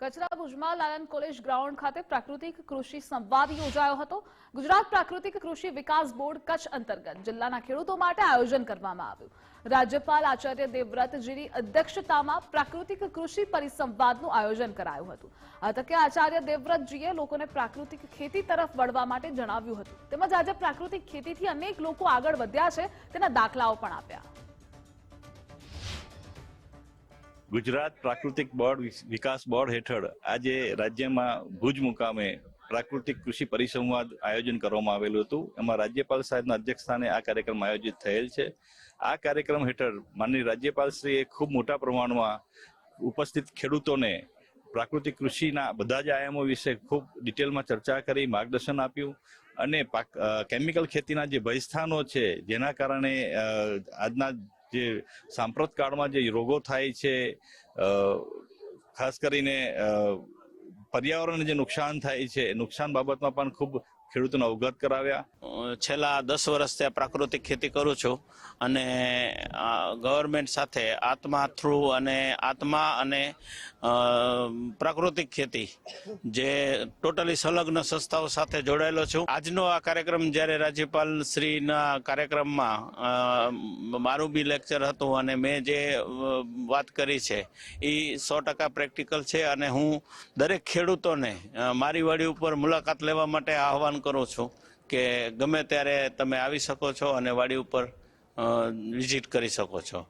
કચરા ભુજમાં લાલન college ground ખાતે પ્રાકૃતિક કૃષિ સંવાદ યોજાયો હતો. ગુજરાત પ્રાકૃતિક કૃષિ વિકાસ બોર્ડ કચ્છ અંતર્ગત જિલ્લાના ખેડૂતો માટે આયોજન કરવામાં આવ્યું. રાજ્યપાલ આચાર્ય દેવવ્રતજીની અધ્યક્ષતામાં પ્રાકૃતિક કૃષિ પરિસંવાદનું આયોજન કરાયું હતું. આ તકે આચાર્ય દેવવ્રતજીએ લોકોને પ્રાકૃતિક ખેતી તરફ વળવા માટે જણાવ્યું હતું. તેમજ આજે પ્રાકૃતિક ખેતીથી અનેક લોકો આગળ વધ્યા છે, તેના દાખલાઓ પણ આપ્યા. ગુજરાત પ્રાકૃતિક બોર્ડ વિકાસ બોર્ડ હેઠળ આજે રાજ્યમાં ભુજ મુકામે પ્રાકૃતિક કૃષિ પરિસંવાદ આયોજન કરવામાં આવેલું હતું. એમાં રાજ્યપાલ સાહેબના અધ્યક્ષસ્થાને આ કાર્યક્રમ આયોજિત થયેલ છે. આ કાર્યક્રમ હેઠળ માનની રાજ્યપાલશ્રીએ ખૂબ મોટા પ્રમાણમાં ઉપસ્થિત ખેડૂતોને પ્રાકૃતિક કૃષિના બધા જ આયામો વિશે ખૂબ ડિટેલમાં ચર્ચા કરી, માર્ગદર્શન આપ્યું અને પાક- કેમિકલ ખેતીના જે ભયસ્થાનો છે, જેના કારણે આજના જે સાંપ્રત કાળમાં જે રોગો થાય છે ખાસ કરીને પર્યાવરણને જે નુકસાન થાય છે નુકસાન બાબતમાં પણ ખૂબ ખેડૂતોને અવગત કરાવ્યા? છેલ્લા દસ વર્ષથી આ પ્રાકૃતિક ખેતી કરું છું અને ગવર્મેન્ટ સાથે આત્મા થ્રુ અને આત્મા અને પ્રાકૃતિક ખેતી જે ટોટલી સંલગ્ન સંસ્થાઓ સાથે જોડાયેલો છું. આજનો આ કાર્યક્રમ જ્યારે રાજ્યપાલ શ્રીના કાર્યક્રમમાં મારું બી લેક્ચર હતું અને મેં જે વાત કરી છે એ સો ટકા પ્રેક્ટિકલ છે અને હું દરેક ખેડૂતોને મારી વાડી ઉપર મુલાકાત લેવા માટે આહવાન કરું છું કે ગમે ત્યારે તમે આવી શકો છો અને વાડી ઉપર વિઝિટ કરી શકો છો?